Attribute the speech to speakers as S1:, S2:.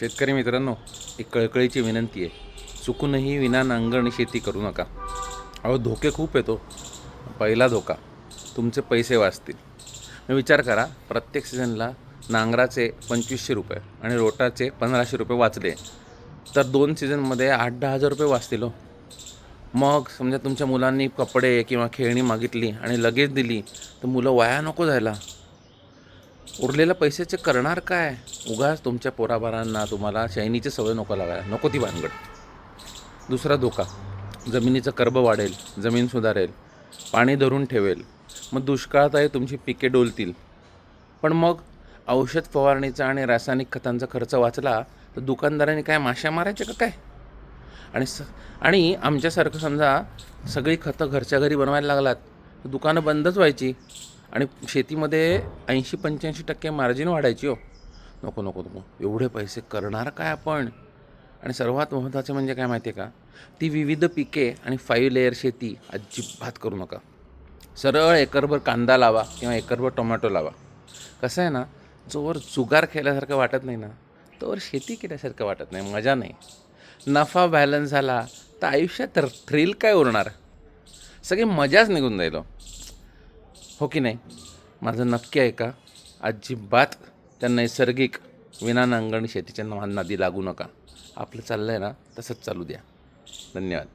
S1: शेतकरी मित्रांनो एक कळकळीची विनंती आहे. चुकूनही विना नांगरणी शेती करू नका. अहो धोके खूप येतो. पहिला धोका तुमचे पैसे वाचतील. मी विचार करा प्रत्येक सीझनला नांगराचे पंचवीसशे रुपये आणि रोटाचे पंधराशे रुपये वाचले. तर दोन सीझनमध्ये आठ दहा हजार रुपये वाचतील हो. मग समजा तुमच्या मुलांनी कपडे किंवा खेळणी मागितली आणि लगेच दिली तर मुलं वाया नको जायला. उरलेल्या पैशाचे करणार काय? उगाच तुमच्या पोराबारांना तुम्हाला शैनीची सवय नको लागायला. नको ती भानगड. दुसरा धोका. जमिनीचं कर्ब वाढेल जमीन सुधारेल पाणी धरून ठेवेल. मग दुष्काळातही तुमची पिके डोलतील. पण मग औषध फवारणीचा आणि रासायनिक खतांचा खर्च वाचला तर दुकानदारांनी काय माश्या मारायच्या का काय? आणि स आणि आमच्यासारखं समजा सगळी खतं घरच्या घरी बनवायला लागलात तर दुकानं बंदच व्हायची. आणि शेतीमध्ये ऐंशी पंच्याऐंशी टक्के मार्जिन वाढायची हो. नको नको नको. एवढे पैसे करणार काय आपण? आणि सर्वात महत्त्वाचं म्हणजे काय माहिती आहे का? ती विविध पिके आणि फाईव्ह लेअर शेती अजिबात करू नका. सरळ एकरभर कांदा लावा किंवा एकरभर टोमॅटो लावा. कसं आहे ना जोवर जुगार केल्यासारखं वाटत नाही ना तोवर शेती केल्यासारखं वाटत नाही. मजा नाही. नफा बॅलन्स झाला तर आयुष्यात थ्रिल काय उरणार? सगळी मजाच निघून जाईल हो. हो. की नाही? माझं नक्की आहे का? अजिबात त्या नैसर्गिक विनानांगण शेतीच्या ना- नादी लागू नका. आपलं चाललं आहे ना तसंच चालू द्या. धन्यवाद.